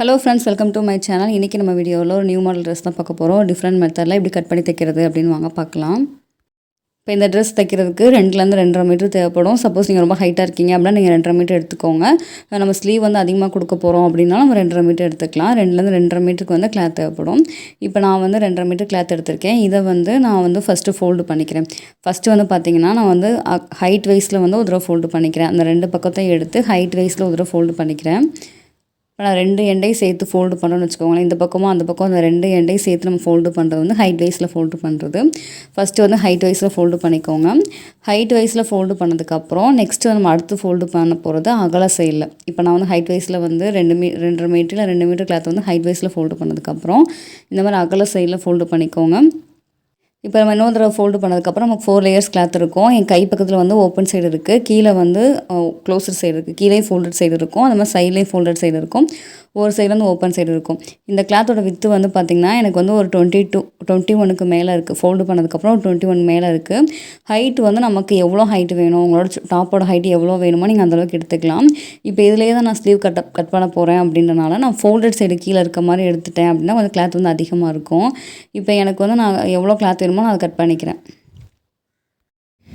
Hello friends welcome to my channel இன்றைக்கி நம்ம வீடியோவில் ஒரு நியூ மாடல் ட்ரெஸ் தான் பார்க்க போகிறோம் டிஃப்ரெண்ட் மெத்தடில் எப்படி கட் பண்ணி தைக்கிறது அப்படின்னு வாங்க பார்க்கலாம். இப்போ இந்த ட்ரெஸ் தைக்கிறதுக்கு ரெண்டுலேருந்து ரெண்டரை மீட்டர் தேவைப்படும். சப்போஸ் நீங்கள் ரொம்ப ஹைட்டாக இருக்கீங்க அப்படின்னா நீங்கள் ரெண்டரை மீட்டர் எடுத்துக்கோங்க. நம்ம ஸ்லீவ் வந்து அதிகமாக கொடுக்க போகிறோம் அப்படின்னா நம்ம ரெண்டரை மீட்டர் எடுத்துக்கலாம். ரெண்டுலேருந்து ரெண்டரை மீட்டருக்கு வந்து கிளாத் தேவைப்படும். இப்போ நான் வந்து ரெண்டரை மீட்டர் கிளாத் எடுத்திருக்கேன். இதை வந்து நான் வந்து ஃபஸ்ட்டு ஃபோல்டு பண்ணிக்கிறேன். ஃபஸ்ட்டு வந்து பார்த்தீங்கன்னா நான் வந்து ஹைட் வைஸில் வந்து ஒரு தடவை ஃபோல்டு பண்ணிக்கிறேன். அந்த ரெண்டு பக்கத்தையும் எடுத்து ஹைட் வைஸில் ஒரு தடவை ஃபோல்டு பண்ணிக்கிறேன். இப்போ நான் ரெண்டு எண்டையும் சேர்த்து ஃபோல்டு பண்ணுறோன்னு வச்சுக்கோங்களேன். இந்த பக்கமும் அந்த பக்கம் அந்த ரெண்டு எண்டையும் சேர்த்து நம்ம ஃபோல்டு பண்ணுறது வந்து ஹைட் வைஸில் ஃபோல்டு பண்ணுறது ஃபஸ்ட்டு வந்து ஹைட் வைஸில் ஃபோல்டு பண்ணிக்கோங்க. ஹைட் வைஸில் ஃபோல்டு பண்ணதுக்கப்புறம் நெக்ஸ்ட்டு நம்ம அடுத்து ஃபோல்டு பண்ண போகிறது அகல சைடில் இப்போ நான் வந்து ஹைட் வைஸில் வந்து ரெண்டு மீ ரெண்டரை மீட்டரில் ரெண்டு மீட்டர் கிளாத் வந்து ஹைட் வைஸில் ஃபோல்டு பண்ணதுக்கப்புறம் இந்த மாதிரி அகல சைடில் ஃபோல்டு பண்ணிக்கோங்க. இப்போ நம்ம இன்னொரு தடவை ஃபோல்டு பண்ணதுக்கப்புறம் நமக்கு ஃபோர் லேயர்ஸ் கிளாத் இருக்கும். என் கை பக்கத்தில் வந்து ஓப்பன் சைடு இருக்குது கீழே வந்து க்ளோசர் சைடு இருக்குது கீழே ஃபோல்டட் சைடு இருக்கும். அது மாதிரி சைட்லேயும் ஃபோல்டட் சைடு இருக்கும். ஒரு சைடு வந்து ஓப்பன் சைடு இருக்கும். இந்த கிளாத்தோட வித்து வந்து பார்த்திங்கன்னா எனக்கு வந்து ஒரு டுவெண்ட்டி டூ டுவெண்ட்டி ஒனுக்கு மேலே இருக்குது ஃபோல்டு பண்ணதுக்கப்புறம் ஒரு டுவெண்ட்டி ஒன் மேலே இருக்குது ஹைட் வந்து நமக்கு எவ்வளோ ஹைட் வேணும்? உங்களோட டாப்போட ஹைட் எவ்வளோ வேணுமோ நீங்கள் அந்தளவுக்கு எடுத்துக்கலாம். இப்போ இதிலே தான் நான் ஸ்லீவ் கட் கட் பண்ண போகிறேன் அப்படின்றனால நான் ஃபோல்டட் சைடு கீழே இருக்க மாதிரி எடுத்துட்டேன் அப்படின்னா கொஞ்சம் கிளாத் வந்து அதிகமாக இருக்கும். இப்போ எனக்கு வந்து நான் எவ்வளோ கிளாத் வேணுமோ நான் அதை கட் பண்ணிக்கிறேன்.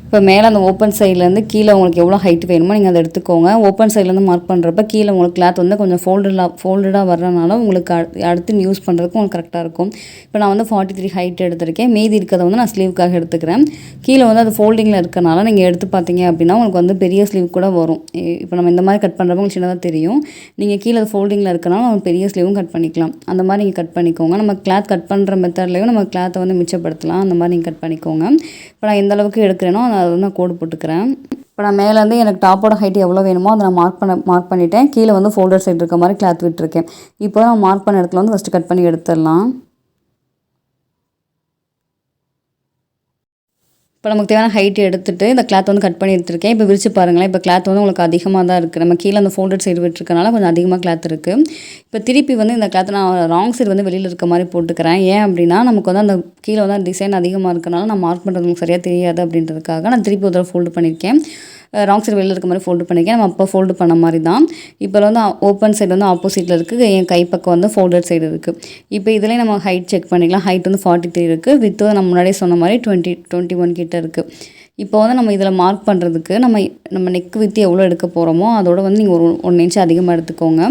இப்போ மேலே அந்த ஓப்பன் சைட்லேருந்து கீழே உங்களுக்கு எவ்வளோ ஹைட் வேணுமோ நீங்கள் அதை எடுத்துக்கோங்க. ஓப்பன் சைட்லேருந்து மார்க் பண்ணுறப்ப கீழே உங்களுக்கு கிளாத் வந்து கொஞ்சம் ஃபோல்டடாக ஃபோல்டடாக வர்றதுனால உங்களுக்கு அடுத்து யூஸ் பண்ணுறதுக்கு உங்களுக்கு கரெக்டாக இருக்கும். இப்போ நான் வந்து ஃபார்ட்டி த்ரீ ஹைட் எடுத்திருக்கேன். மீதி இருக்கிறத வந்து நான் ஸ்லீவுக்காக எடுத்துக்கிறேன். கீழே வந்து அது ஃபோல்டிங்கில் இருக்கனால நீங்கள் எடுத்து பார்த்தீங்க அப்படின்னா உங்களுக்கு வந்து பெரிய ஸ்லீவ் கூட வரும். இப்போ நம்ம இந்த மாதிரி கட் பண்ணுறப்ப உங்களுக்கு சின்னதாக தெரியும். நீங்கள் கீழே அது ஃபோல்டிங்கில் இருக்கனால நம்ம பெரிய ஸ்லீவும் கட் பண்ணிக்கலாம். அந்த மாதிரி நீங்கள் கட் பண்ணிக்கோங்க. நம்ம கிளாத் கட் பண்ணுற மெத்தட்லேயும் நம்ம கிளாத்தை வந்து மிச்சப்படுத்தலாம். அந்த மாதிரி நீங்கள் கட் பண்ணிக்கோங்க. இப்போ நான் எந்த அளவுக்கு எடுக்கிறேனோ அதை வந்து நான் கோடு போட்டுக்கிறேன். இப்போ நான் மேலேருந்து எனக்கு டாப்போட ஹைட் எவ்வளோ வேணுமோ அதை நான் மார்க் பண்ண மார்க் பண்ணிவிட்டேன் கீழே வந்து ஃபோல்டர் சைடு இருக்க மாதிரி கிளாத் விட்டுருக்கேன். இப்போ நான் மார்க் பண்ண இடத்துல வந்து ஃபஸ்ட்டு கட் பண்ணி எடுத்துடலாம். இப்போ நமக்கு தேவையான ஹைட் எடுத்துகிட்டு இந்த கிளாத் வந்து கட் பண்ணி எடுத்துருக்கேன். இப்போ விரிச்சு பாருங்களேன். இப்போ கிளாத் வந்து உங்களுக்கு அதிகமாக தான் இருக்குது நம்ம கீழே அந்த ஃபோல்டட் சைடு விட்டுருக்கனால கொஞ்சம் அதிகமாக கிளாத் இருக்குது இப்போ திருப்பி வந்து இந்த கிளாத் நான் ராங் சைடு வந்து வெளியில் இருக்க மாதிரி போட்டுக்கிறேன். ஏன் அப்படின்னா நமக்கு வந்து அந்த கீழே வந்து டிசைன் அதிகமாக இருக்கனால நான் மார்க் பண்ணுறது உங்களுக்கு சரியாக தெரியாது அப்படின்றதுக்காக நான் திருப்பி ஒரு தடவை ஃபோல்டு பண்ணியிருக்கேன் ராங் சைடு வெளியில் இருக்க மாதிரி ஃபோல்டு பண்ணியிருக்கேன் நம்ம அப்போ ஃபோல்டு பண்ண மாதிரி தான். இப்போ வந்து ஓப்பன் சைடு வந்து ஆப்போசிட்டில் இருக்குது என் கைப்பக்கம் வந்து ஃபோல்டட் சைடு இருக்குது இப்போ இதிலே நம்ம ஹைட் செக் பண்ணிக்கலாம். ஹைட் வந்து ஃபார்ட்டி த்ரீ இருக்குது வித்து நம்ம முன்னாடியே சொன்ன மாதிரி டுவெண்ட்டி டுவெண்ட்டி ஒன் கிட்ட இருக்குது இப்போ வந்து நம்ம இதில் மார்க் பண்ணுறதுக்கு நம்ம நம்ம நெக் வித்து எவ்வளோ எடுக்க போகிறோமோ அதோட வந்து நீங்கள் ஒரு ஒன் இன்ச்சு அதிகமாக எடுத்துக்கோங்க.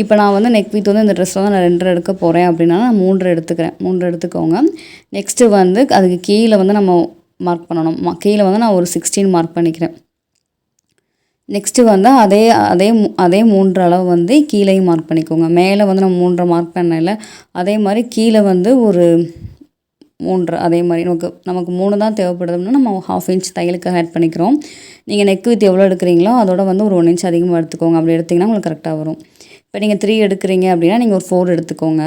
இப்போ நான் வந்து நெக் வித் வந்து இந்த ட்ரெஸ்ஸில் வந்து நான் ரெண்டரை எடுக்க போகிறேன் அப்படின்னா நான் மூன்று எடுத்துக்கிறேன். மூன்று எடுத்துக்கோங்க. நெக்ஸ்ட்டு வந்து அதுக்கு கீழே வந்து நம்ம மார்க் பண்ணணும். கீழே வந்து நான் ஒரு சிக்ஸ்டீன் மார்க் பண்ணிக்கிறேன். நெக்ஸ்ட்டு வந்து அதே அதே அதே மூன்று அளவு வந்து கீழேயும் மார்க் பண்ணிக்கோங்க. மேலே வந்து நம்ம மூன்றரை மார்க் பண்ணல. அதே மாதிரி கீழே வந்து ஒரு மூன்று அதே மாதிரி நமக்கு நமக்கு மூணு தான் தேவைப்படுதுன்னா நம்ம ஹாஃப் இன்ச் தையலுக்கு ஆட் பண்ணிக்கிறோம். நீங்கள் நெக் வித் எவ்வளோ எடுக்கிறீங்களோ அதோட வந்து ஒரு ஒன் இன்ச் அதிகமாக எடுத்துக்கோங்க. அப்படி எடுத்திங்கன்னா உங்களுக்கு கரெக்டாக வரும். இப்போ நீங்கள் த்ரீ எடுக்கிறீங்க அப்படின்னா நீங்கள் ஒரு ஃபோர் எடுத்துக்கோங்க.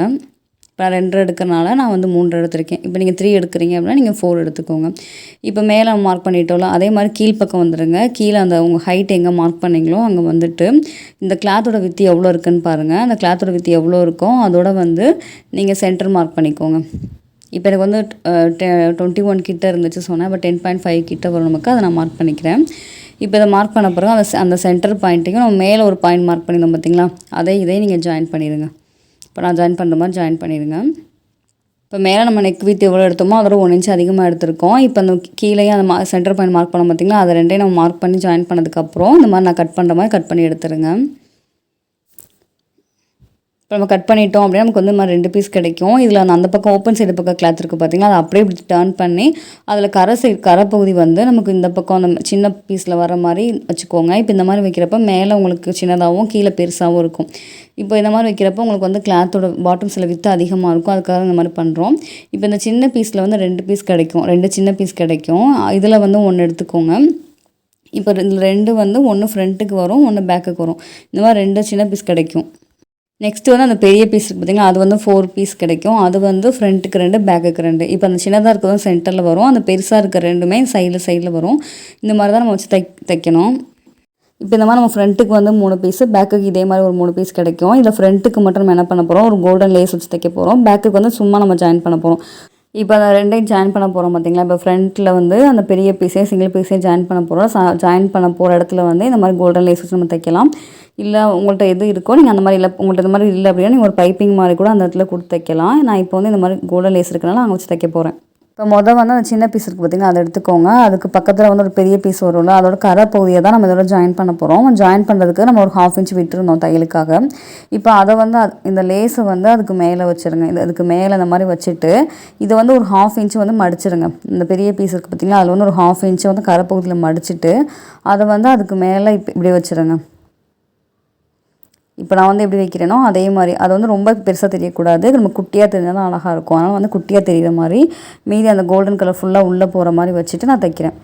இப்போ நான் ரெண்டு எடுக்கிறனால நான் வந்து மூன்று எடுத்திருக்கேன். இப்போ நீங்கள் த்ரீ எடுக்கிறீங்க அப்படின்னா நீங்கள் ஃபோர் எடுத்துக்கோங்க. இப்போ மேலே மார்க் பண்ணிட்டோம்ல அதே மாதிரி கீழ்ப்பக்கம் வந்துடுங்க கீழே அந்த உங்கள் ஹைட் எங்கே மார்க் பண்ணிங்களோ அங்கே வந்துட்டு இந்த கிளாத்தோட வித்தி எவ்வளோ இருக்குன்னு பாருங்கள் அந்த கிளாத்தோட வித்தி எவ்வளோ இருக்கோ அதோட வந்து நீங்கள் சென்டர் மார்க் பண்ணிக்கோங்க. இப்போ எனக்கு வந்து டுவெண்ட்டி ஒன் கிட்ட இருந்துச்சு சொன்னேன். இப்போ டென் பாயிண்ட் ஃபைவ் கிட்ட வரும் நமக்கு. அதை நான் மார்க் பண்ணிக்கிறேன். இப்போ இதை மார்க் பண்ண பிறகு அந்த அந்த சென்டர் பாயிண்ட்டையும் நம்ம மேலே ஒரு பாயிண்ட் மார்க் பண்ணியிருந்தோம் பார்த்தீங்களா அதை இதையும் நீங்கள் ஜாயின் பண்ணிடுங்க இப்போ நான் ஜாயின் பண்ணுற மாதிரி ஜாயின் பண்ணிடுங்க. இப்போ மேலே நம்ம நெக் வித் எவ்வளோ எடுத்தோமோ அதோட ஒன் இன்ச் அதிகமாக எடுத்திருக்கோம். இப்போ அந்த கீழே அந்த மா சென்டர் பாயிண்ட் மார்க் பண்ண பார்த்திங்கன்னா அதை ரெண்டையும் நம்ம மார்க் பண்ணி ஜாயின் பண்ணதுக்கப்புறம் இந்த மாதிரி நான் கட் பண்ணுற மாதிரி கட் பண்ணி எடுத்துருங்க இப்போ நம்ம கட் பண்ணிட்டோம் அப்படின்னா நமக்கு வந்து மாதிரி ரெண்டு பீஸ் கிடைக்கும். இதில் அந்த அந்த பக்கம் ஓப்பன் சைடு பக்கம் கிளாத் இருக்குது பார்த்தீங்கன்னா அதை அப்படியே இப்படி டேர்ன் பண்ணி அதில் கரை சைடு கரை பகுதி வந்து நமக்கு இந்த பக்கம் அந்த சின்ன பீஸில் வர மாதிரி வச்சுக்கோங்க. இப்போ இந்த மாதிரி வைக்கிறப்ப மேலே உங்களுக்கு சின்னதாகவும் கீழே பெருசாகவும் இருக்கும். இப்போ இந்த மாதிரி வைக்கிறப்போ உங்களுக்கு வந்து கிளாத்தோட பாட்டம்ஸில் வித்து அதிகமாக இருக்கும். அதுக்காக இந்த மாதிரி பண்ணுறோம் இப்போ இந்த சின்ன பீஸில் வந்து ரெண்டு பீஸ் கிடைக்கும். ரெண்டு சின்ன பீஸ் கிடைக்கும். இதில் வந்து ஒன்று எடுத்துக்கோங்க. இப்போ ரெண்டு வந்து ஒன்று ஃப்ரண்ட்டுக்கு வரும் ஒன்று பேக்குக்கு வரும். இந்த மாதிரி ரெண்டு சின்ன பீஸ் கிடைக்கும். நெக்ஸ்ட் வந்து அந்த பெரிய பீஸ் பார்த்திங்கன்னா அது வந்து ஃபோர் பீஸ் கிடைக்கும். அது வந்து ஃப்ரண்ட்டுக்கு ரெண்டு பேக்குக்கு ரெண்டு. இப்போ அந்த சின்னதாக இருக்கிறதும் சென்டரில் வரும் அந்த பெருசாக இருக்கிற ரெண்டுமே சைடில் சைடில் வரும். இந்த மாதிரி தான் நம்ம வச்சு தைக் தைக்கணும். இப்போ இந்த மாதிரி நம்ம ஃப்ரண்ட்டுக்கு வந்து மூணு பீஸு பேக்குக்கு இதே மாதிரி ஒரு மூணு பீஸ் கிடைக்கும். இதில் ஃப்ரண்ட்டுக்கு மட்டும் நம்ம என்ன பண்ண போகிறோம் ஒரு கோல்டன் லேஸ் வச்சு தைக்க போகிறோம் பேக்குக்கு வந்து சும்மா நம்ம ஜாயின் பண்ண போகிறோம் இப்போ அந்த ரெண்டையும் ஜாயின் பண்ண போகிறோம் பார்த்தீங்களா இப்போ ஃப்ரண்ட்டில் வந்து அந்த பெரிய பீஸையும் சிங்கிள் பீஸையும் ஜாயின் பண்ண போகிறோம் ஜாயின் பண்ண போகிற இடத்துல வந்து இந்த மாதிரி கோல்டன் லேஸ் வச்சு நம்ம தைக்கலாம். இல்லை உங்கள்கிட்ட எது இருக்கோ நீங்கள் அந்த மாதிரி இல்லை உங்கள்கிட்ட இந்த மாதிரி இல்லை அப்படின்னா நீங்கள் ஒரு பைப்பிங் மாதிரி கூட அந்த இடத்துல கொடுத்து தைக்கலாம். நான் இப்போ வந்து இந்த மாதிரி கோல்டன் லேஸ் இருக்கனால அங்கே வச்சு தைக்க போகிறேன் இப்போ மொதல் வந்து அந்த சின்ன பீஸ் இருக்குது பார்த்தீங்கன்னா அதை எடுத்துக்கோங்க. அதுக்கு பக்கத்தில் வந்து ஒரு பெரிய பீஸ் வரும்ல அதோட கரை பகுதியை தான் நம்ம இதோட ஜாயின் பண்ண போகிறோம் ஜாயின் பண்ணுறதுக்கு நம்ம ஒரு ஹாஃப் இன்ச் விட்டுருந்தோம் தையலுக்காக. இப்போ அதை வந்து இந்த லேஸை வந்து அதுக்கு மேலே வச்சுருங்க. இது அதுக்கு மேலே இந்த மாதிரி வச்சுட்டு இதை வந்து ஒரு ஹாஃப் இன்ச் வந்து மடிச்சிருங்க. இந்த பெரிய பீஸ் இருக்குது பார்த்தீங்களா அதில் வந்து ஒரு ஹாஃப் இன்ச் வந்து கரை பகுதியில் மடிச்சிட்டு அதை வந்து அதுக்கு மேலே இப்போ இப்படி வச்சுருங்க. இப்போ நான் வந்து எப்படி வைக்கிறேனோ அதே மாதிரி அது வந்து ரொம்ப பெருசாக தெரியக்கூடாது. நம்ம குட்டியாக தெரிஞ்சால் தான் அழகாக இருக்கும். அதனால் வந்து குட்டியாக தெரியுற மாதிரி மீதி அந்த கோல்டன் கலர் ஃபுல்லாக உள்ளே போகிற மாதிரி வச்சுட்டு நான் தைக்கிறேன்.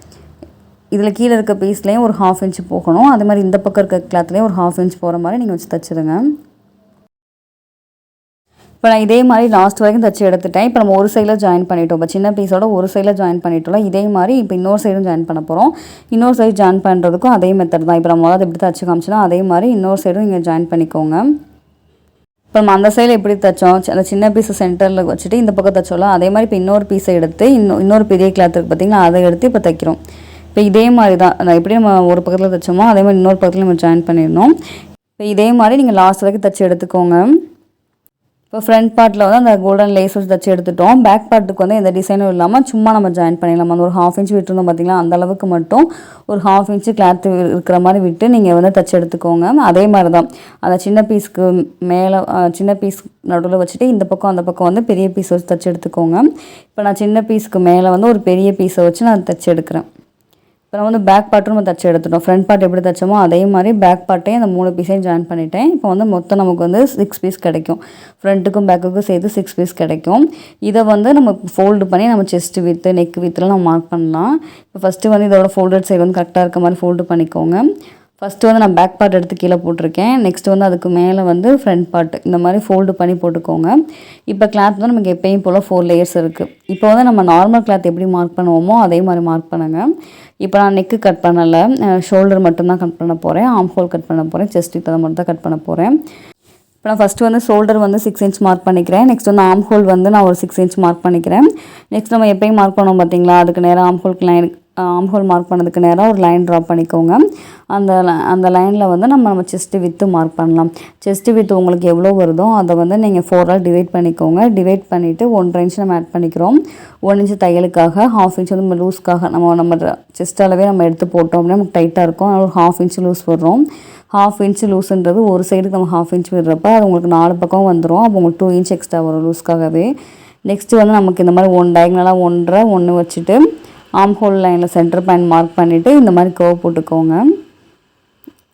இதில் கீழே இருக்க பீஸ்லேயும் ஒரு ஹாஃப் இன்ச் போகணும். அதே மாதிரி இந்த பக்கம் இருக்க கிளாத்லேயும் ஒரு ஹாஃப் இன்ச் போகிற மாதிரி நீங்கள் வச்சு தைச்சிருங்க. இப்போ நான் இதே மாதிரி லாஸ்ட் வரைக்கும் தச்சு எடுத்துட்டேன். இப்போ நம்ம ஒரு சைடில் ஜாயின் பண்ணிட்டோம். இப்போ சின்ன பீஸோட ஒரு சைடில் ஜாயின் பண்ணிட்டோம்ல இதே மாதிரி இப்போ இன்னொரு சைடும் ஜாயின் பண்ண போகிறோம் இன்னொரு சைடு ஜாயின் பண்ணுறதுக்கும் அதே மெத்தட் தான். இப்போ நம்ம முதல்ல எப்படி தச்சு காமிச்சோன்னா அதே மாதிரி இன்னொரு சைடும் நீங்கள் ஜாயின் பண்ணிக்கோங்க. இப்போ நம்ம அந்த சைடில் எப்படி தைச்சோம் அந்த சின்ன பீஸை சென்டரில் வச்சுட்டு இந்த பக்கம் தைச்சோம்ல அதே மாதிரி இப்போ இன்னொரு பீஸை எடுத்து இன்னும் இன்னொரு பெரிய கிளாத் இருக்குது அதை எடுத்து இப்போ தைக்கிறோம். இப்போ இதே மாதிரி தான். நான் எப்படி நம்ம ஒரு பக்கத்தில் தைச்சோமோ அதே மாதிரி இன்னொரு பக்கத்தில் நம்ம ஜாயின் பண்ணிடணும். இப்போ இதே மாதிரி நீங்கள் லாஸ்ட் வரைக்கும் தைச்சி எடுத்துக்கோங்க. இப்போ ஃப்ரண்ட் பார்ட்டில் வந்து அந்த கோல்டன் லேஸ் வச்சு தச்சு எடுத்துட்டோம். பேக் பார்ட்டுக்கு வந்து எந்த டிசைனும் இல்லாமல் சும்மா நம்ம ஜாயின் பண்ணிடலாம். அந்த ஒரு ஹாஃப் இன்ச் விட்டுருந்தோம் பார்த்தீங்களா அந்த அளவுக்கு மட்டும் ஒரு ஹாஃப் இன்ச்சு கிளாத் இருக்கிற மாதிரி விட்டு நீங்கள் வந்து தச்சு எடுத்துக்கோங்க. அதே மாதிரி தான் அந்த சின்ன பீஸ்க்கு மேலே சின்ன பீஸ் நடுவில் வச்சுட்டு இந்த பக்கம் அந்த பக்கம் வந்து பெரிய பீஸ் வச்சு தச்சு எடுத்துக்கோங்க. இப்போ நான் சின்ன பீஸ்க்கு மேலே வந்து ஒரு பெரிய பீஸை வச்சு நான் தச்சு எடுக்கிறேன். இப்போ நான் வந்து பேக் பார்ட்டும் நம்ம தச்சு எடுத்துட்டோம். ஃப்ரண்ட் பார்ட் எப்படி தைச்சோமோ அதே மாதிரி பேக் பார்ட்டையும் அந்த மூணு பீஸையும் ஜாயின் பண்ணிட்டேன். இப்போ வந்து மொத்தம் நமக்கு வந்து சிக்ஸ் பீஸ் கிடைக்கும். ஃப்ரண்ட்டுக்கும் பேக்குக்கும் சேர்த்து சிக்ஸ் பீஸ் கிடைக்கும். இதை வந்து நம்ம ஃபோல்டு பண்ணி நம்ம செஸ்ட் வித்து நெக் வித்துலாம் நம்ம மார்க் பண்ணலாம். இப்போ ஃபஸ்ட்டு வந்து இதோட ஃபோல்டட் சைடு வந்து கரெக்டாக இருக்க மாதிரி ஃபோல்டு பண்ணிக்கோங்க. ஃபஸ்ட்டு வந்து நான் பேக் பார்ட் எடுத்து கீழே போட்டிருக்கேன். நெக்ஸ்ட் வந்து அதுக்கு மேலே வந்து ஃப்ரண்ட் பார்ட் இந்த மாதிரி ஃபோல்டு பண்ணி போட்டுக்கோங்க. இப்போ கிளாத் வந்து நமக்கு எப்பயும் போல் ஃபோர் லேயர்ஸ் இருக்குது இப்போ வந்து நம்ம நார்மல் கிளாத் எப்படி மார்க் பண்ணுவோமோ அதே மாதிரி மார்க் பண்ணுங்க. இப்போ நான் நெக்கு கட் பண்ணலை. ஷோல்டர் மட்டும்தான் கட் பண்ண போகிறேன் ஆம் ஹோல் கட் பண்ண போகிறேன் செஸ்ட் இப்போ மட்டும் தான் கட் பண்ண போகிறேன் இப்போ நான் ஃபஸ்ட்டு வந்து ஷோல்டர் வந்து சிக்ஸ் இன்ச் மார்க் பண்ணிக்கிறேன். நெக்ஸ்ட் வந்து ஆம் ஹோல் வந்து நான் ஒரு சிக்ஸ் இன்ச் மார்க் பண்ணிக்கிறேன். நெக்ஸ்ட் நம்ம எப்பயும் மார்க் பண்ணோம் பார்த்தீங்களா அதுக்கு நேராக ஆம் ஹோல்க்கு லைன் ஆம்ஹோல் மார்க் பண்ணதுக்கு நேராக ஒரு லைன் ட்ரா பண்ணிக்கோங்க. அந்த அந்த லைனில் வந்து நம்ம நம்ம செஸ்ட்டு வித்து மார்க் பண்ணலாம். செஸ்ட்டு வித்து உங்களுக்கு எவ்வளோ வருதோ அதை வந்து நீங்கள் ஃபோரால் டிவைட் பண்ணிக்கோங்க. டிவைட் பண்ணிவிட்டு ஒன்றரை இன்ச் நம்ம ஆட் பண்ணிக்கிறோம். ஒன் இன்ச் தையலுக்காக ஹாஃப் இன்ச் வந்து நம்ம லூஸ்க்காக நம்ம நம்ம செஸ்ட் அளவே நம்ம எடுத்து போட்டோம் அப்படின்னா நமக்கு டைட்டாக இருக்கும். ஒரு ஹாஃப் இன்ச் லூஸ் விடுறோம். ஹாஃப் இன்ச் லூஸுன்றது ஒரு சைடுக்கு நம்ம ஹாஃப் இன்ச் விடுறப்ப அது உங்களுக்கு நாலு பக்கம் வந்துடும் அப்போ உங்களுக்கு டூ இன்ச் எக்ஸ்ட்ரா வரும் லூஸ்க்காகவே நெக்ஸ்ட்டு வந்து நமக்கு இந்த மாதிரி ஒன் டயக்னலாக ஒன்றரை ஒன்று வச்சுட்டு ஆம் ஹோல் லைனில் சென்டர் பாயிண்ட் மார்க் பண்ணிவிட்டு இந்த மாதிரி கர்வ் போட்டுக்கோங்க.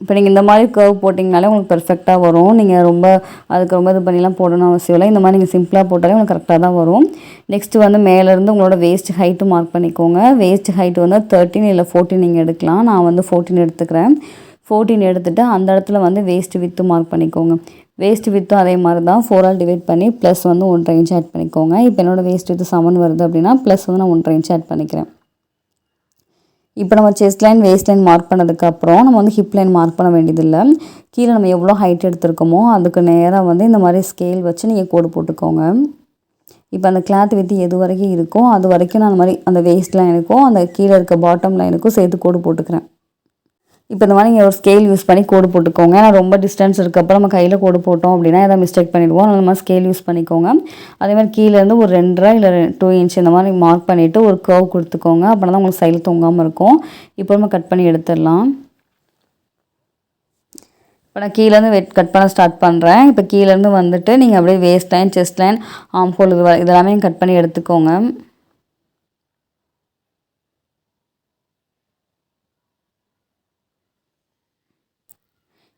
இப்போ நீங்கள் இந்த மாதிரி கர்வ் போட்டிங்கனாலே உங்களுக்கு பெர்ஃபெக்டாக வரும். நீங்கள் ரொம்ப அதுக்கு ரொம்ப இது பண்ணிலாம் போடணும் அவசியம் இல்லை. இந்த மாதிரி நீங்கள் சிம்பிளாக போட்டாலே உங்களுக்கு கரெக்டாக தான் வரும். நெக்ஸ்ட்டு வந்து மேலேருந்து உங்களோட வேஸ்ட் ஹைட்டு மார்க் பண்ணிக்கோங்க. வேஸ்ட் ஹைட் வந்து தேர்ட்டின் இல்லை ஃபோர்டீன் நீங்கள் எடுக்கலாம். நான் வந்து ஃபோர்டீன் எடுத்துக்கிறேன். ஃபோர்டீன் எடுத்துகிட்டு அந்த இடத்துல வந்து வேஸ்ட் வித்து மார்க் பண்ணிக்கோங்க. வேஸ்ட் வித்தும் அதே மாதிரி தான். ஃபோரால் டிவைட் பண்ணி ப்ளஸ் வந்து ஒன்றரை இன்ச் ஆட் பண்ணிக்கோங்க. இப்போ என்னோடய வேஸ்ட் வித்து செவன் வருது அப்படின்னா ப்ளஸ் வந்து நான் ஒன்றரை இன்ச் ஆட் பண்ணிக்கிறேன். இப்போ நம்ம chest line waist line mark பண்ணதுக்கப்புறம் நம்ம வந்து ஹிப் லைன் மார்க் பண்ண வேண்டியதில்லை. கீழே நம்ம எவ்வளோ ஹைட் எடுத்திருக்கோமோ அதுக்கு நேராக வந்து இந்த மாதிரி ஸ்கேல் வச்சு நீங்கள் கோடு போட்டுக்கோங்க. இப்போ அந்த கிளாத் வித்து எது வரைக்கும் இருக்கோ அது வரைக்கும் நான் அந்த மாதிரி அந்த வேஸ்ட் லைனுக்கும் அந்த கீழே இருக்க பாட்டம் லைனுக்கும் சேர்த்து கோடு போட்டுக்கிறேன். இப்போ இந்த மாதிரி நீங்கள் ஒரு ஸ்கேல் யூஸ் பண்ணி கோடு போட்டுக்கோங்க. ஏன்னா ரொம்ப டிஸ்டன்ஸ் இருக்கப்போ நம்ம கையில் கோடு போட்டோம் அப்படின்னா எதாவது மிஸ்டேக் பண்ணிடுவோம். அந்த மாதிரி ஸ்கேல் யூஸ் பண்ணிக்கோங்க. அதே மாதிரி கீழேருந்து ஒரு ரெண்டரை இல்லை டூ இன்ச் இந்த மாதிரி மார்க் பண்ணிவிட்டு ஒரு கர்வ் கொடுத்துக்கோங்க. அப்படின்னா தான் உங்களுக்கு சைடில் தொங்காமல் இருக்கும். இப்போ நம்ம கட் பண்ணி எடுத்துடலாம். இப்போ நான் கீழேருந்து வெட் கட் பண்ண ஸ்டார்ட் பண்ணுறேன் இப்போ கீழேருந்து வந்துட்டு நீங்கள் அப்படியே waist line chest line arm hole இது இதெல்லாமே கட் பண்ணி எடுத்துக்கோங்க.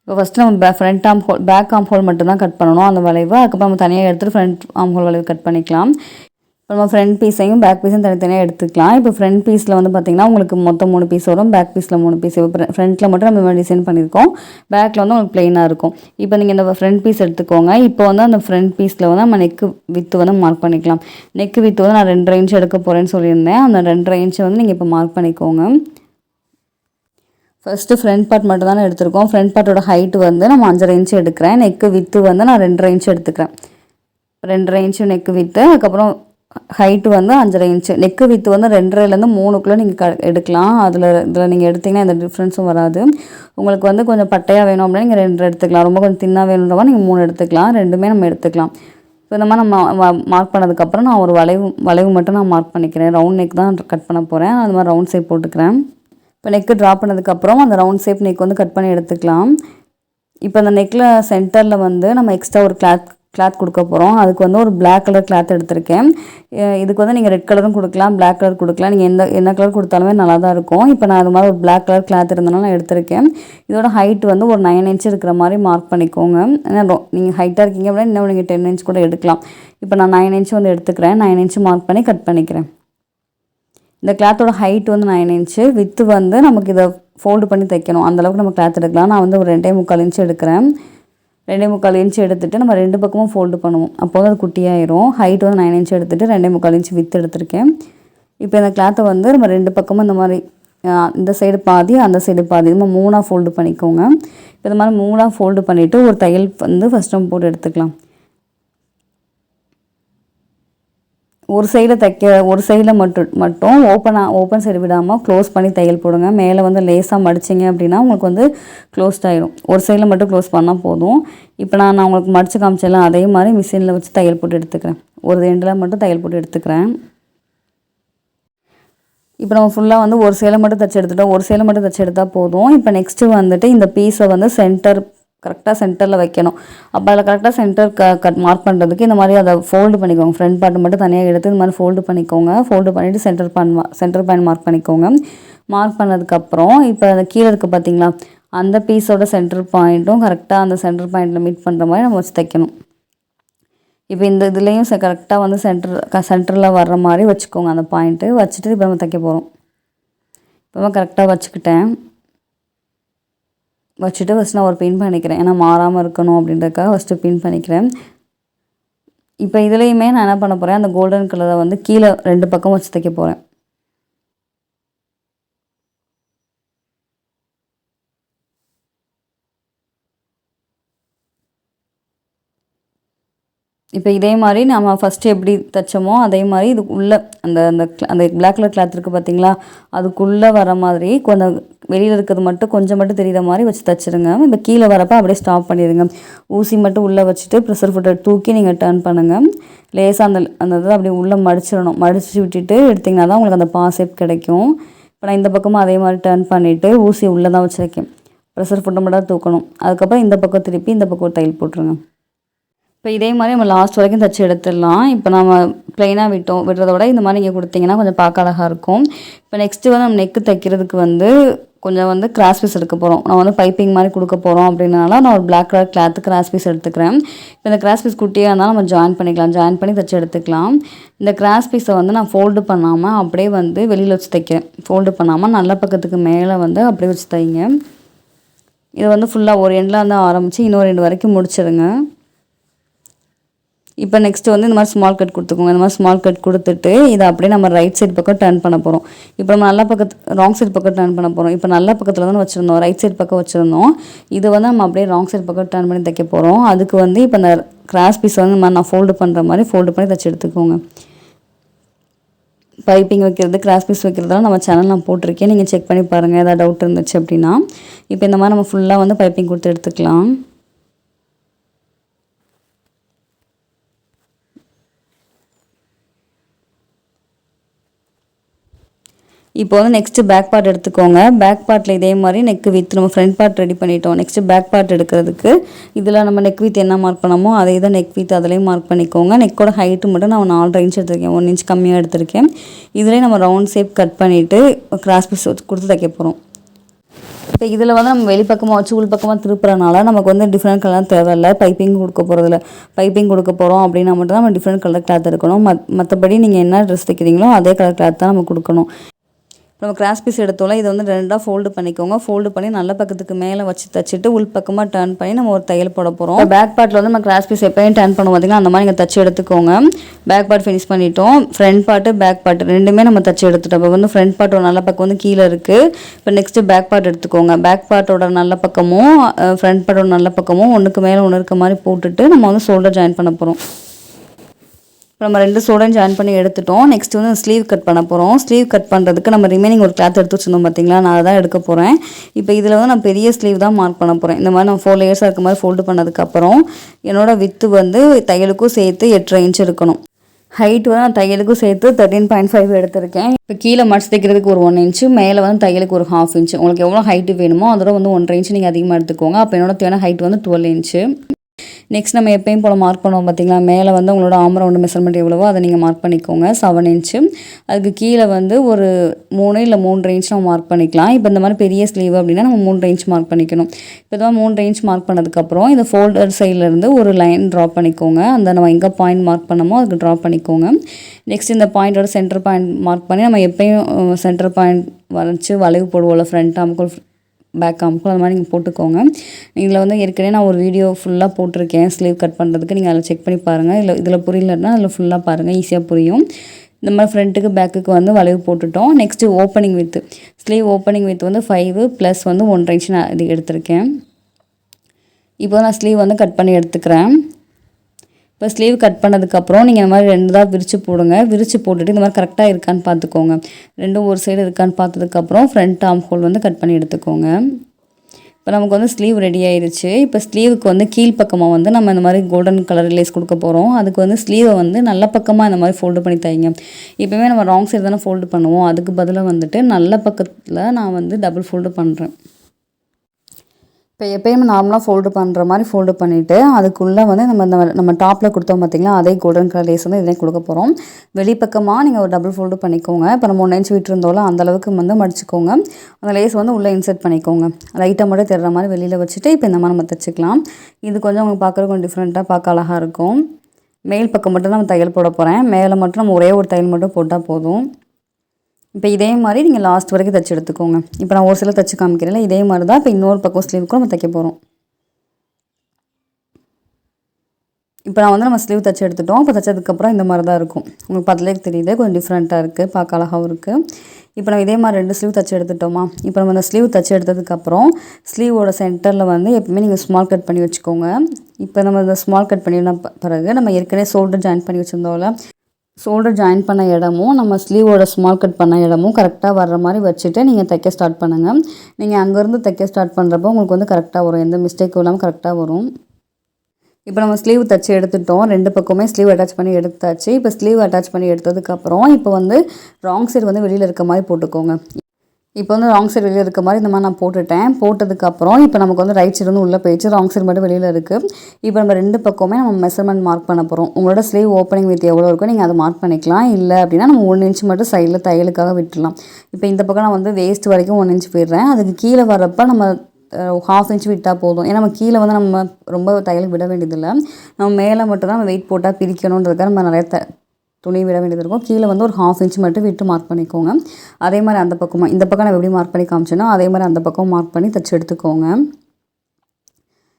இப்போ ஃபஸ்ட்டு நம்ம front arm hole back arm whole மட்டும் தான் கட் பண்ணணும். அந்த வளைவு அதுக்கப்புறம் நம்ம தனியாக எடுத்துகிட்டு ஃப்ரண்ட் ஆம் ஹோல் வளைவு கட் பண்ணிக்கலாம். இப்போ நம்ம ஃப்ரண்ட் பீஸையும் பேக் பீஸையும் தனித்தனியாக எடுத்துக்கலாம். இப்போ ஃப்ரண்ட் பீஸில் வந்து பார்த்திங்கன்னா உங்களுக்கு மொத்தம் மூணு பீஸ் வரும். பேக் பீஸில் மூணு பீஸ் இப்போ ஃப்ரண்ட்டில் மட்டும் நம்ம டிசைன் பண்ணியிருக்கோம். பேக்கில் வந்து உங்களுக்கு ப்ளெயினாக இருக்கும். இப்போ நீங்கள் இந்த ஃப்ரண்ட் பீஸ் எடுத்துக்கோங்க. இப்போ வந்து அந்த ஃப்ரண்ட் பீஸில் வந்து நம்ம நெக்கு வித்து வந்து மார்க் பண்ணிக்கலாம். நெக்கு வித்து வந்து நான் ரெண்டரை இன்ச் எடுக்க போகிறேன்னு சொல்லியிருந்தேன். அந்த ரெண்டரை இன்ச்சை வந்து நீங்கள் இப்போ மார்க் பண்ணிக்கோங்க. ஃபஸ்ட்டு ஃப்ரண்ட் பார்ட் மட்டும் தானே எடுத்திருக்கோம். ஃப்ரண்ட் பார்ட்டோட ஹைட் வந்து நம்ம அஞ்சரை இன்ச்சு எடுக்கிறேன். நெக்கு வித்து வந்து நான் ரெண்டரை இன்ச் எடுத்துக்கிறேன். ரெண்டரை இன்ச்சு நெக்கு வித்து அதுக்கப்புறம் ஹைட்டு வந்து அஞ்சரை இன்ச்சு நெக்கு வித்து வந்து ரெண்டரைலேருந்து மூணுக்குள்ளே நீங்கள் க எடுக்கலாம். அதில் இதில் நீங்கள் எடுத்திங்கன்னா எந்த டிஃப்ரென்ஸும் வராது. உங்களுக்கு வந்து கொஞ்சம் பட்டையாக வேணும் அப்படின்னா நீங்கள் ரெண்டு எடுத்துக்கலாம். ரொம்ப கொஞ்சம் தின்னாக வேணுன்றவா நீங்கள் மூணு எடுத்துக்கலாம். ரெண்டுமே நம்ம எடுத்துக்கலாம். இப்போ இந்த மாதிரி நம்ம மார்க் பண்ணதுக்கப்புறம் நான் ஒரு வளைவு வளைவு மட்டும் நான் மார்க் பண்ணிக்கிறேன். ரவுண்ட் நெக் தான் கட் பண்ண போகிறேன் அது மாதிரி ரவுண்ட் ஷேப் போட்டுக்கிறேன். இப்போ நெக்கு ட்ரா பண்ணதுக்கப்புறம் அந்த ரவுண்ட் ஷேப் நெக் வந்து கட் பண்ணி எடுத்துக்கலாம். இப்போ அந்த நெக்கில் சென்டரில் வந்து நம்ம எக்ஸ்ட்ரா ஒரு கிளாத் கிளாத் கொடுக்க போகிறோம் அதுக்கு வந்து ஒரு பிளாக் கலர் கிளாத் எடுத்திருக்கேன். இதுக்கு வந்து நீங்கள் ரெட் கலரும் கொடுக்கலாம் பிளாக் கலர் கொடுக்கலாம். நீங்கள் எந்த என்ன கலர் கொடுத்தாலுமே நல்லா தான் இருக்கும். இப்போ நான் அது மாதிரி ஒரு பிளாக் கலர் கிளாத் இருந்தனால நான் எடுத்திருக்கேன். இதோட ஹைட் வந்து ஒரு நைன் இன்ச் இருக்கிற மாதிரி மார்க் பண்ணிக்கோங்க. ஏன்னா ரொ- நீங்கள் ஹைட்டாக இருக்கீங்க அப்படின்னா இன்னும் நீங்கள் டென் இன்ச் கூட எடுக்கலாம். இப்போ நான் நைன் இன்ச் வந்து எடுத்துக்கிறேன். நைன் இன்ச் மார்க் பண்ணி கட் பண்ணிக்கிறேன். இந்த கிளாத்தோட ஹைட் வந்து நைன் இன்ச்சு வித்து வந்து நமக்கு இதை ஃபோல்டு பண்ணி தைக்கணும். அந்தளவுக்கு நம்ம கிளாத் எடுக்கலாம். நான் வந்து ஒரு ரெண்டே முக்கால் இன்ச் எடுக்கிறேன். ரெண்டே முக்கால் இன்ச் எடுத்துகிட்டு நம்ம ரெண்டு பக்கமும் ஃபோல்டு பண்ணுவோம். அப்போ தான் அது குட்டியாயிரும். ஹைட் வந்து நைன் இன்ச்சு எடுத்துகிட்டு ரெண்டே முக்கால் இன்ச் வித்து எடுத்திருக்கேன். இப்போ இந்த கிளாத்தை வந்து நம்ம ரெண்டு பக்கமும் இந்த மாதிரி இந்த சைடு பாதி அந்த சைடு பாதி நம்ம மூணாக ஃபோல்டு பண்ணிக்கோங்க. இப்போ இந்த மாதிரி மூணாக ஃபோல்டு பண்ணிவிட்டு ஒரு தையல் வந்து ஃபஸ்ட் நம்ம போட்டு எடுத்துக்கலாம். ஒரு சைடில் தைக்க ஒரு சைடில் மட்டும் மட்டும் ஓப்பனாக ஓப்பன் சைடு விடாமல் க்ளோஸ் பண்ணி தையல் போடுங்க. மேலே வந்து லேசாக மடிச்சிங்க அப்படின்னா உங்களுக்கு வந்து க்ளோஸ்ட் ஆகிடும் ஒரு சைடில் மட்டும் க்ளோஸ் பண்ணால் போதும். இப்போ நான் நான் உங்களுக்கு மடித்து காமிச்சேன்ல அதே மாதிரி மிஷினில் வச்சு தையல் போட்டு எடுத்துக்கிறேன். ஒரு ரெண்டில் மட்டும் தையல் போட்டு எடுத்துக்கிறேன். இப்போ நம்ம ஃபுல்லாக வந்து ஒரு சேலை மட்டும் தைச்சி எடுத்துட்டோம். ஒரு சேலை மட்டும் தைச்சி எடுத்தால் போதும். இப்போ நெக்ஸ்ட்டு வந்துட்டு இந்த பீஸை வந்து சென்டர் கரெக்டாக சென்டரில் வைக்கணும். அப்போ அதில் கரெக்டாக சென்டர் க கட் மார்க் பண்ணுறதுக்கு இந்த மாதிரி அதை ஃபோல்டு பண்ணிக்கோங்க. ஃப்ரண்ட் பார்ட்டு மட்டும் தனியாக எடுத்து இந்த மாதிரி ஃபோல்டு பண்ணிக்கோங்க. ஃபோல்டு பண்ணிவிட்டு centre point centre point mark பண்ணிக்கோங்க. மார்க் பண்ணதுக்கப்புறம் இப்போ அந்த கீழே இருக்குது பார்த்தீங்களா அந்த பீஸோட சென்டர் பாயிண்ட்டும் கரெக்டாக அந்த சென்டர் பாயிண்ட்டில் மீட் பண்ணுற மாதிரி நம்ம வச்சு தைக்கணும். இப்போ இந்த இதுலேயும் கரெக்டாக வந்து சென்டர் சென்டரில் வர்ற மாதிரி வச்சுக்கோங்க அந்த பாயிண்ட்டு வச்சுட்டு இப்போ நம்ம தைக்க போகிறோம் இப்போ கரெக்டாக வச்சுக்கிட்டேன். வச்சுட்டு ஃபஸ்ட் நான் ஒரு பின் பண்ணிக்கிறேன். ஏன்னா மாறாமல் இருக்கணும் அப்படின்றக்காக ஃபஸ்ட்டு பின் பண்ணிக்கிறேன். இப்போ இதுலேயுமே நான் என்ன பண்ண போகிறேன் அந்த கோல்டன் கலரை வந்து கீழே ரெண்டு பக்கம் வச்சு தைக்க போகிறேன் இப்போ இதே மாதிரி நம்ம ஃபஸ்ட்டு எப்படி தைச்சோமோ அதே மாதிரி இது உள்ளே அந்த அந்த அந்த பிளாக் கலர் கிளாத் இருக்குது பார்த்தீங்களா? அதுக்குள்ளே வர மாதிரி கொஞ்சம் வெளியில் இருக்கிறது மட்டும் கொஞ்சம் மட்டும் தெரியுற மாதிரி வச்சு தைச்சிருங்க. இப்போ கீழே வரப்போ அப்படியே ஸ்டாப் பண்ணிடுங்க. ஊசி மட்டும் உள்ளே வச்சுட்டு ப்ரெஷர் ஃபுட்டை தூக்கி நீங்கள் டர்ன் பண்ணுங்கள் லேசாக அந்த அந்த இதை அப்படியே உள்ளே மடிச்சிடணும். மடித்து விட்டுட்டு எடுத்திங்கன்னா தான் உங்களுக்கு அந்த பாசேப் கிடைக்கும். இப்போ நான் இந்த பக்கமும் அதே மாதிரி டர்ன் பண்ணிவிட்டு ஊசி உள்ளே தான் வச்சுருக்கேன். ப்ரெஷர் ஃபுட்டை மட்டும் தான் தூக்கணும். அதுக்கப்புறம் இந்த பக்கம் திருப்பி இந்த பக்கம் ஒரு தையல் போட்டுருங்க. இப்போ இதே மாதிரி நம்ம லாஸ்ட் வரைக்கும் தச்சு எடுத்துடலாம். இப்போ நம்ம ப்ளைனாக விட்டோம். விடுறத விட இந்த மாதிரி நீங்கள் கொடுத்தீங்கன்னா கொஞ்சம் பார்க்க அழகாக இருக்கும். இப்போ நெக்ஸ்ட்டு வந்து நம்ம நெக்கு தைக்கிறதுக்கு வந்து கொஞ்சம் வந்து கிராஸ் பீஸ் எடுக்க போகிறோம் நான் வந்து பைப்பிங் மாதிரி கொடுக்க போகிறோம் அப்படின்னால நான் ஒரு black colour cloth cross piece எடுத்துக்கிறேன். இப்போ இந்த கிராஸ் பீஸ் குட்டியாக இருந்தாலும் நம்ம ஜாயின் பண்ணிக்கலாம். ஜாயின் பண்ணி தச்சு எடுத்துக்கலாம். இந்த கிராஸ் பீஸை வந்து நான் ஃபோல்டு பண்ணாமல் அப்படியே வந்து வெளியில் வச்சு தைக்கிறேன். ஃபோல்டு பண்ணாமல் நல்ல பக்கத்துக்கு மேலே வந்து அப்படியே வச்சு தைங்க. இதை வந்து ஃபுல்லாக ஒரு எண்டில் வந்து ஆரம்பித்து இன்னொரு ரெண்டு வரைக்கும் முடிச்சிடுங்க இப்போ நெக்ஸ்ட்டு வந்து இந்த மாதிரி ஸ்மால் கட் கொடுத்துக்கோங்க. இந்த மாதிரி ஸ்மால் கட் கொடுத்துட்டு இதை அப்படியே நம்ம ரைட் சைடு பக்கம் டர்ன் பண்ண போகிறோம் இப்போ நம்ம நல்ல பக்கத்து ராங் சைடு பக்கம் டர்ன் பண்ண போகிறோம் இப்போ நல்ல பக்கத்தில் தான் வச்சுருந்தோம். ரைட் சைடு பக்கம் வச்சுருந்தோம். இது வந்து நம்ம அப்படியே ராங் சைடு பக்கம் டர்ன் பண்ணி தைக்க போகிறோம் அதுக்கு வந்து இப்போ இந்த கிராஸ் பீஸ் வந்து இந்த மாதிரி நான் ஃபோல்டு பண்ணுற மாதிரி ஃபோல்டு பண்ணி தைச்சி எடுத்துக்கோங்க. பைப்பிங் வைக்கிறது கிராஸ் பீஸ் வைக்கிறதெல்லாம் நம்ம சேனல் நான் போட்டிருக்கேன். நீங்கள் செக் பண்ணி பாருங்கள் ஏதாவது டவுட் இருந்துச்சு அப்படின்னா இப்போ இந்த மாதிரி நம்ம ஃபுல்லாக வந்து பைப்பிங் கொடுத்து எடுத்துக்கலாம். இப்போ வந்து நெக்ஸ்ட்டு பேக் பார்ட் எடுத்துக்கோங்க. பேக் பார்ட்டில் இதே மாதிரி நெக் வித் நம்ம ஃப்ரண்ட் பார்ட் ரெடி பண்ணிட்டோம். நெக்ஸ்ட்டு பேக் பார்ட் எடுக்கிறதுக்கு இதில் நம்ம நெக் வித் என்ன மார்க் பண்ணமோ அதே தான் நெக் வித் அதிலையும் மார்க் பண்ணிக்கோங்க. நெக்கோட ஹைட்டு மட்டும் நான் நாலரை இன்ச் எடுத்திருக்கேன். ஒன் இன்ச் கம்மியாக எடுத்திருக்கேன். இதிலே நம்ம ரவுண்ட் ஷேப் கட் பண்ணிவிட்டு கிராஸ் பீஸ் கொடுத்து தைக்க போகிறோம் இப்போ இதில் வந்து நம்ம வெளிப்பக்கமாக வச்சு உள் பக்கமாக திருப்புறனால நமக்கு வந்து டிஃப்ரெண்ட் கலர் தேவையில்ல. பைப்பிங் கொடுக்க போகிறதில்ல பைப்பிங் கொடுக்க போகிறோம் அப்படின்னா மட்டும் தான் நம்ம டிஃப்ரெண்ட் கலர் கிளாத் எடுக்கணும். மத் மற்றபடி நீங்கள் என்ன ட்ரெஸ் தைக்கிறீங்களோ அதே கலர் கிளாத் தான் நம்ம கொடுக்கணும். நம்ம கிராஸ் பீஸ் எடுத்தோம்ல இதை வந்து ரெண்டாக ஃபோல்டு பண்ணிக்கோங்க. ஃபோல்டு பண்ணி நல்ல பக்கத்துக்கு மேலே வச்சு தச்சுட்டு உள் பக்கமாக டர்ன் பண்ணி நம்ம ஒரு தையல் போட போகிறோம் பேக் பார்ட்டில் வந்து நம்ம கிராஸ் பீஸ் எப்போயும் டர்ன் பண்ணுவோம் பார்த்தீங்கன்னா அந்த மாதிரி நீங்கள் தச்சு எடுத்துக்கோங்க. பேக் பார்ட் ஃபினிஷ் பண்ணிட்டோம். ஃப்ரண்ட் பார்ட்டு பேக் பார்ட் ரெண்டுமே நம்ம தச்சு எடுத்துட்டோம். இப்போ வந்து ஃப்ரண்ட் பார்ட்டோட நல்ல பக்கம் வந்து கீழே இருக்குது இப்போ நெக்ஸ்ட்டு பேக் பார்ட் எடுத்துக்கோங்க. பேக் பார்ட்டோட நல்ல பக்கமும் ஃப்ரண்ட் பார்ட்டோட நல்ல பக்கமும் ஒன்றுக்கு மேலே ஒன்று இருக்க மாதிரி போட்டுட்டு நம்ம வந்து ஷோல்டர் ஜாயின் பண்ண போகிறோம் இப்போ நம்ம ரெண்டு ஸ்டூடெண்ட் ஜாயின் பண்ணி எடுத்துட்டோம். நெக்ஸ்ட் வந்து ஸ்லீவ் கட் பண்ண போகிறோம் ஸ்லீவ் கட் பண்ணுறதுக்கு நம்ம ரிமைனிங் ஒரு கிளாத் எடுத்து வச்சுருந்தோம் பார்த்தீங்களா நான் தான் எடுக்க போகிறேன் இப்போ இதில் வந்து நான் பெரிய ஸ்லீவ் தான் மார்க் பண்ண போகிறேன் இந்த மாதிரி நான் ஃபோர் லேயர்ஸாக இருக்க மாதிரி ஃபோல்டு பண்ணதுக்கப்புறம் என்னோட வித்து வந்து தையலுக்கும் சேர்த்து எட்டரை இன்ச் இருக்கணும் ஹைட் வந்து நான் தையலுக்கும் சேர்த்து தேர்ட்டின் பாயிண்ட் ஃபைவ் எடுத்திருக்கேன். இப்போ கீழே மடிச்சு தைக்கிறதுக்கு ஒரு ஒன் இன்ச்சு மேலே வந்து தையலுக்கு ஒரு ஹாஃப் இன்ச்சு உங்களுக்கு எவ்வளோ ஹைட்டு வேணுமோ அதோட வந்து ஒன்றரை இன்ச்சு நீங்கள் அதிகமாக எடுத்துக்கோங்க. அப்போ என்னோட தேவையான ஹைட் வந்து டுவெல் இன்ச்சு நெக்ஸ்ட் நம்ம எப்பயும் போல் மார்க் பண்ணுவோம் பார்த்தீங்களா மேலே வந்து உங்களோட ஆம் ரவுண்டு மெஷர்மெண்ட் எவ்வளவோ அதை நீங்கள் மார்க் பண்ணிக்கோங்க. செவன் இன்ச்சு அதுக்கு கீழே வந்து ஒரு மூணு இல்லை மூணு இன்ச் நம்ம மார்க் பண்ணிக்கலாம். இப்போ இந்த மாதிரி பெரிய ஸ்லீவ் அப்படின்னா நம்ம மூணு இன்ச் மார்க் பண்ணிக்கணும். இப்போ தான் மூன்றரை இன்ச் மார்க் பண்ணதுக்கப்புறம் இந்த ஃபோல்டர் சைட்லேருந்து ஒரு லைன் ட்ரா பண்ணிக்கோங்க. அந்த நம்ம எங்கே பாயிண்ட் மார்க் பண்ணமோ அதுக்கு ட்ரா பண்ணிக்கோங்க. நெக்ஸ்ட் இந்த பாயிண்டோட சென்டர் பாயிண்ட் மார்க் பண்ணி நம்ம எப்பயும் சென்டர் பாயிண்ட் வரைச்சி வளைவு போடுவோம்ல ஃப்ரண்ட் அமுக்கும் பேக் அமுக்கும் அது மாதிரி நீங்கள் போட்டுக்கோங்க. இதில் வந்து ஏற்கனவே நான் ஒரு வீடியோ ஃபுல்லாக போட்டிருக்கேன். ஸ்லீவ் கட் பண்ணுறதுக்கு நீங்கள் அதில் செக் பண்ணி பாருங்கள் இல்லை இதில் புரியலன்னா அதில் ஃபுல்லாக பாருங்கள் ஈஸியாக புரியும். இந்த மாதிரி ஃப்ரண்ட்டுக்கு பேக்குக்கு வந்து வளைவு போட்டுட்டோம். Next opening width sleeve opening width வந்து ஃபைவு ப்ளஸ் வந்து ஒன்றரை இன்ச்சு நான் இது எடுத்திருக்கேன். இப்போ நான் ஸ்லீவ் வந்து கட் பண்ணி எடுத்துக்கிறேன். இப்போ ஸ்லீவ் கட் பண்ணதுக்கப்புறம் நீங்கள் இந்த மாதிரி ரெண்டு தான் விரித்து போடுங்க. விரித்து போட்டுட்டு இந்த மாதிரி கரெக்டாக இருக்கான்னு பார்த்துக்கோங்க. ரெண்டும் ஒரு சைடு இருக்கான்னு பார்த்ததுக்கப்புறம் ஃப்ரண்ட் ஆம் ஹோல் வந்து கட் பண்ணி எடுத்துக்கோங்க. இப்போ நமக்கு வந்து ஸ்லீவ் ரெடி ஆயிடுச்சு இப்போ ஸ்லீவுக்கு வந்து கீழ்ப்பக்கமாக வந்து நம்ம இந்த மாதிரி கோல்டன் கலர் லேஸ் கொடுக்க போகிறோம் அதுக்கு வந்து ஸ்லீவை வந்து நல்ல பக்கமாக இந்த மாதிரி ஃபோல்டு பண்ணி தைங்க. எப்போயுமே நம்ம ராங் சைடு தானே ஃபோல்டு பண்ணுவோம். அதுக்கு பதிலாக வந்துட்டு நல்ல பக்கத்தில் நான் வந்து டபுள் ஃபோல்டு பண்ணுறேன் இப்போ எப்பயுமே நார்மலாக ஃபோல்டு பண்ணுற மாதிரி ஃபோல்டு பண்ணிவிட்டு அதுக்குள்ளே வந்து நம்ம நம்ம நம்ம டாப்பில் கொடுத்தோம் பார்த்திங்களா அதே கோல்டன் கலர் லேஸ் வந்து இதுலேயும் கொடுக்க போகிறோம் வெளிப்பக்கமாக நீங்கள் ஒரு டபுள் ஃபோல்டு பண்ணிக்கோங்க. இப்போ நம்ம ஒன்று இன்ச்சு விட்டுருந்தோம்ல அந்த அளவுக்கு வந்து மடிச்சுக்கோங்க. அந்த லேஸ் வந்து உள்ளே இன்சர்ட் பண்ணிக்கோங்க. லைட்டாக மட்டும் தெரிற மாதிரி வெளியில் வச்சுட்டு இப்போ இந்த மாதிரி நம்ம தைச்சிக்கலாம். இது கொஞ்சம் உங்களுக்கு பார்க்குறது கொஞ்சம் டிஃப்ரெண்ட்டாக பார்க்க அழகாக இருக்கும். மேல் பக்கம் மட்டும் தான் நம்ம தையல் போட போகிறேன் மேலே மட்டும் நம்ம ஒரே ஒரு தையல் மட்டும் போட்டால் போதும். இப்போ இதே மாதிரி நீங்கள் லாஸ்ட் வரைக்கும் தைச்சி எடுத்துக்கோங்க. இப்போ நான் ஒரு சில தைச்சி காமிக்கிறேன் இதே மாதிரி தான் இப்போ இன்னொரு பக்கம் ஸ்லீவுக்கும் நம்ம தைக்க போகிறோம் இப்போ நான் வந்து நம்ம ஸ்லீவ் தைச்சி எடுத்துட்டோம். இப்போ தைச்சதுக்கப்புறம் இந்த மாதிரி தான் இருக்கும். உங்களுக்கு பதிலேக்கு தெரியுது கொஞ்சம் டிஃப்ரெண்ட்டாக இருக்குது பார்க்க அழகாகவும் இருக்குது இப்போ நம்ம இதே மாதிரி ரெண்டு ஸ்லீவ் தைச்சி எடுத்துட்டோமா? இப்போ நம்ம அந்த ஸ்லீவ் தைச்சி எடுத்ததுக்கப்புறம் ஸ்லீவோட சென்டரில் வந்து எப்பவுமே நீங்கள் ஸ்மால் கட் பண்ணி வச்சுக்கோங்க. இப்போ நம்ம இந்த ஸ்மால் கட் பண்ணின பிறகு நம்ம ஏற்கனவே ஷோல்டர் ஜாயின் பண்ணி வச்சுருந்தோம்ல ஷோல்டர் ஜாயின் பண்ண இடமும் நம்ம ஸ்லீவோட ஸ்மால் கட் பண்ண இடமும் கரெக்டாக வர்ற மாதிரி வச்சுட்டு நீங்கள் தைக்க ஸ்டார்ட் பண்ணுங்கள் நீங்கள் அங்கேருந்து தைக்க ஸ்டார்ட் பண்ணுறப்போ உங்களுக்கு வந்து கரெக்டாக வரும். எந்த மிஸ்டேக்கும் இல்லாமல் கரெக்டாக வரும். இப்போ நம்ம ஸ்லீவ் தைச்சி எடுத்துட்டோம். ரெண்டு பக்கமே ஸ்லீவ் அட்டாச் பண்ணி எடுத்தாச்சு. இப்போ ஸ்லீவ் அட்டாச் பண்ணி எடுத்ததுக்கப்புறம் இப்போ வந்து ராங் சைடு வந்து வெளியில் இருக்க மாதிரி போட்டுக்கோங்க. இப்போ வந்து ராங் சைடு வெளியில் இருக்க மாதிரி இந்த மாதிரி நான் போட்டுட்டேன். போட்டதுக்கப்புறம் இப்போ நமக்கு வந்து ரைட் சைடு வந்து உள்ளே போயிடுச்சு. ராங் சைடு மட்டும் வெளியில் இருக்குது இப்போ நம்ம ரெண்டு பக்கமே நம்ம மெஷர்மெண்ட் மார்க் பண்ண போகிறோம் உங்களோட ஸ்லீவ் ஓப்பனிங் வித் எவ்வளோ இருக்கோ நீங்கள் அதை மார்க் பண்ணிக்கலாம். இல்லை அப்படின்னா நம்ம ஒன் இன்ச் மட்டும் சைடில் தையலுக்காக விட்டுடலாம். இப்போ இந்த பக்கம் நான் வந்து வேஸ்ட் வரைக்கும் ஒன் இன்ச் போயிடுறேன். அதுக்கு கீழே வரப்போ நம்ம ஹாஃப் இன்ச் விட்டால் போதும். ஏன்னா நம்ம கீழே வந்து நம்ம ரொம்ப தையல் விட வேண்டியதில்லை. நம்ம மேலே மட்டும் தான் நம்ம வெயிட் போட்டால் பிரிக்கணுன்றதுக்காக நம்ம நிறைய த துணி விட வேண்டியது இருக்கும். கீழே வந்து ஒரு ஹாஃப் இன்ச் மட்டும் விட்டு மார்க் பண்ணிக்கோங்க. அதே மாதிரி அந்த பக்கமாக இந்த பக்கம் நான் எப்படி மார்க் பண்ணி காமிச்சேனோ அதே மாதிரி அந்த பக்கம் மார்க் பண்ணி தைச்சி எடுத்துக்கோங்க.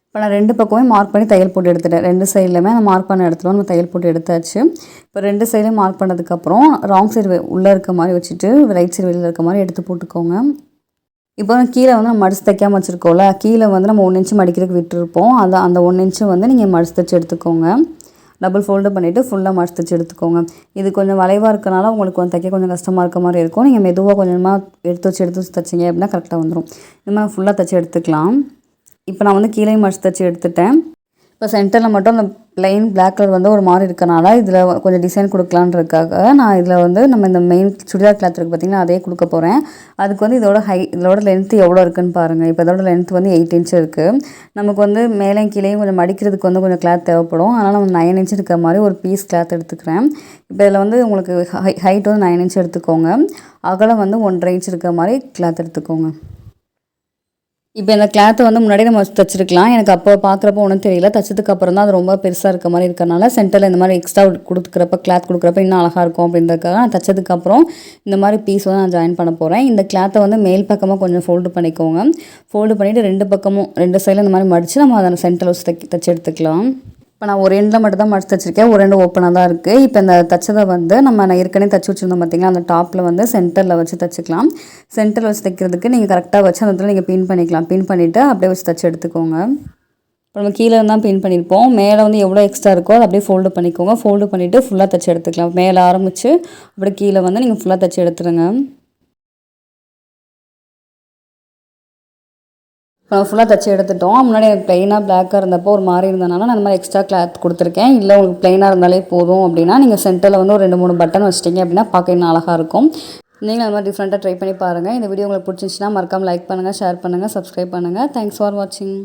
இப்போ நான் ரெண்டு பக்கமே மார்க் பண்ணி தையல் போட்டு எடுத்துட்டேன். ரெண்டு சைட்லையுமே நான் மார்க் பண்ண இடத்துல நம்ம தையல் போட்டு எடுத்தாச்சு. இப்போ ரெண்டு சைட்லையும் மார்க் பண்ணதுக்கப்புறம் ராங் சைடு உள்ளே இருக்க மாதிரி வச்சுட்டு ரைட் சைடு வெளியில் இருக்க மாதிரி எடுத்து போட்டுக்கோங்க. இப்போ கீழே வந்து நம்ம மடிச்சு தைக்காமல் வச்சுருக்கோம்ல கீழே வந்து நம்ம ஒன் இன்ச்சு மடிக்கிறதுக்கு விட்டுருப்போம். அதை அந்த ஒன் இன்ச்சு வந்து நீங்கள் மடிச்சு தைச்சு எடுத்துக்கோங்க. டபுள் ஃபோல்டு பண்ணிவிட்டு ஃபுல்லாக மடிச்சு தைச்சி எடுத்துக்கோங்க. இது கொஞ்சம் வளைவாக இருக்கனால உங்களுக்கு வந்து தைக்க கொஞ்சம் கஷ்டமாக இருக்க மாதிரி இருக்கும். நீங்கள் மெதுவாக கொஞ்சமாக எடுத்து வச்சு எடுத்து வச்சு தைச்சிங்க அப்படின்னா கரெக்டாக வந்துடும் இந்த மாதிரி ஃபுல்லாக தைச்சி எடுத்துக்கலாம். இப்போ நான் வந்து கீழே மடிச்சு தைச்சி எடுத்துட்டேன். இப்போ சென்டரில் மட்டும் அந்த ப்ளைன் பிளாக் கலர் வந்து ஒரு மாதிரி இருக்கனால இதில் கொஞ்சம் டிசைன் கொடுக்கலான்றதுக்காக நான் இதில் வந்து நம்ம இந்த மெயின் சுடிதார் கிளாத் இருக்குது பார்த்திங்கன்னா அதே கொடுக்க போகிறேன் அதுக்கு வந்து இதோட ஹை இதோட லென்த்து எவ்வளோ இருக்குன்னு பாருங்கள் இப்போ இதோட லென்த் வந்து எயிட் இன்ச் இருக்குது நமக்கு வந்து மேலே கீழேயும் கொஞ்சம் மடிக்கிறதுக்கு வந்து கொஞ்சம் கிளாத் தேவைப்படும். அதனால் நம்ம நைன் இன்ச் இருக்கிற மாதிரி ஒரு பீஸ் கிளாத் எடுத்துக்கிறேன். இப்போ இதில் வந்து உங்களுக்கு ஹை ஹைட் வந்து நைன் இன்ச் எடுத்துக்கோங்க. அகலம் வந்து ஒன்றரை இன்ச் இருக்கிற மாதிரி கிளாத் எடுத்துக்கோங்க. இப்போ இந்த கிளாத்தை வந்து முன்னாடி நம்ம தைச்சிருக்கலாம். எனக்கு அப்போ பார்க்குறப்போ ஒன்றும் தெரியல. தைச்சதுக்கு அப்புறம் தான் அது ரொம்ப பெருசாக இருக்க மாதிரி இருக்கிறனால சென்டரில் இந்த மாதிரி எக்ஸ்ட்ரா கொடுக்குறப்ப கிளாத் கொடுக்குறப்ப இன்னும் அழகாக இருக்கும் அப்படின்றதுக்காக நான் தைச்சதுக்கப்புறம் இந்த மாதிரி பீஸ் வந்து நான் ஜாயின் பண்ண போகிறேன் இந்த கிளாத்தை வந்து மேல் பக்கமாக கொஞ்சம் ஃபோல்டு பண்ணிக்கோங்க. ஃபோல்டு பண்ணிவிட்டு ரெண்டு பக்கமும் ரெண்டு சைடில் இந்த மாதிரி மடித்து நம்ம அதை சென்டரில் வச்சு தைச்சி எடுத்துக்கலாம். இப்போ நான் ஒரு எண்டில் மட்டும் தான் மடிச்சு தைச்சிருக்கேன் ஒரு ரெண்டு ஓப்பனாக தான் இருக்குது இப்போ இந்த தைச்சதை வந்து நம்ம நான் ஏற்கனவே தைச்சி வச்சுருந்தோம் பார்த்தீங்கன்னா அந்த டாப்பில் வந்து சென்டரில் வச்சு தைச்சிக்கலாம். சென்டரில் வச்சு தைக்கிறதுக்கு நீங்கள் கரெக்டாக வச்சு அந்த இடத்துல நீங்கள் பின் பண்ணிக்கலாம். பின் பண்ணிவிட்டு அப்படியே வச்சு தைச்சி எடுத்துக்கோங்க. இப்போ நம்ம கீழே தான் பின் பண்ணியிருப்போம் மேலே வந்து எவ்வளோ எக்ஸ்ட்ரா இருக்கோ அதை அப்படியே ஃபோல்டு பண்ணிக்கோங்க. ஃபோல்டு பண்ணிவிட்டு ஃபுல்லாக தச்சு எடுத்துக்கலாம். மேலே ஆரம்பித்து அப்படியே கீழே வந்து நீங்கள் ஃபுல்லாக தைச்சி எடுத்துருங்க. இப்போ ஃபுல்லாக தைச்சி எடுத்துட்டோம். முன்னாடி எனக்கு ப்ளைனாக பிளாக்காக இருந்தப்போ ஒரு மாதிரி இருந்தனால நான் இந்த மாதிரி எக்ஸ்ட்ரா கிளாத் கொடுத்துருக்கேன். இல்லை உங்களுக்கு ப்ளைனாக இருந்தாலே போதும் அப்படின்னா நீங்கள் சென்டரில் வந்து ஒரு ரெண்டு மூணு பட்டன் வச்சிட்டிங்க அப்படின்னா பார்க்க இன்னும் அழகாக இருக்கும். நீங்கள் அது மாதிரி டிஃப்ரெண்ட்டாக ட்ரை பண்ணி பாருங்கள் இந்த வீடியோ உங்களுக்கு பிடிச்சிருந்துச்சுன்னா மறக்காமல் லைக் பண்ணுங்கள் ஷேர் பண்ணுங்கள் சப்ஸ்கிரைப் பண்ணுங்கள் தேங்க்ஸ் ஃபார் வாட்சிங்